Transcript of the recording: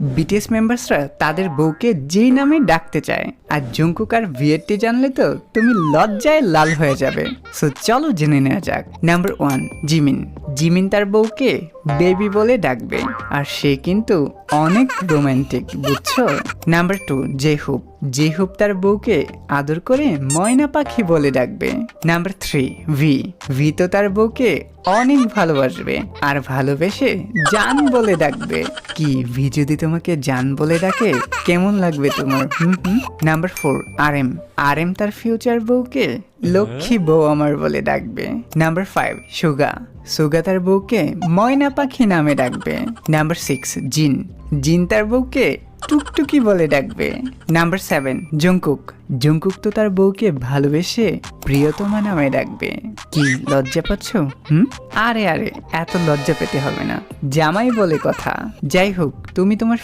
BTS মেম্বার্সরা তাদের বউকে যেই নামে ডাকতে চায়, আর জঙ্কুক আর ভিয়েটটি জানলে তো তুমি লজ্জায় লাল হয়ে যাবে। সো চলো জেনে নেওয়া যাক। নাম্বার ওয়ান জিমিন জিমিন তার বউকে বেবি বলে ডাকবে। আর সে কিন্তু অনেক রোমান্টিক, বুঝছ? নাম্বার টু জেহুপ জেহুপ তার বউকে আদর করে ময়না পাখি বলে ডাকবে। Number three, V. ভি তো তার বউকে অনেক ভালোবাসবে আর ভালোবেসে জান বলে ডাকবে। কি, ভি যদি তোমাকে জান বলে ডাকে, কেমন লাগবে তোমার? Number four R M R M তার ফিউচার বউকে লক্ষ্মী বউ আমার বলে ডাকবে। নাম্বার ফাইভ সুগা। সুগা তার বউকে ময়না পাখি নামে ডাকবে। নাম্বার সিক্স জিন। জিন তার বউকে টুকটুকি বলে ডাকবে। নাম্বার সেভেন জঙ্কুক জঙ্কুক তো তার বউকে ভালোবেসে প্রিয়তমা নামে ডাকবে। কি লজ্জা পাচ্ছ? হুম? আরে আরে, এত লজ্জা পেতে হবে না। জামাই বলে কথা। যাই হোক, তুমি তোমার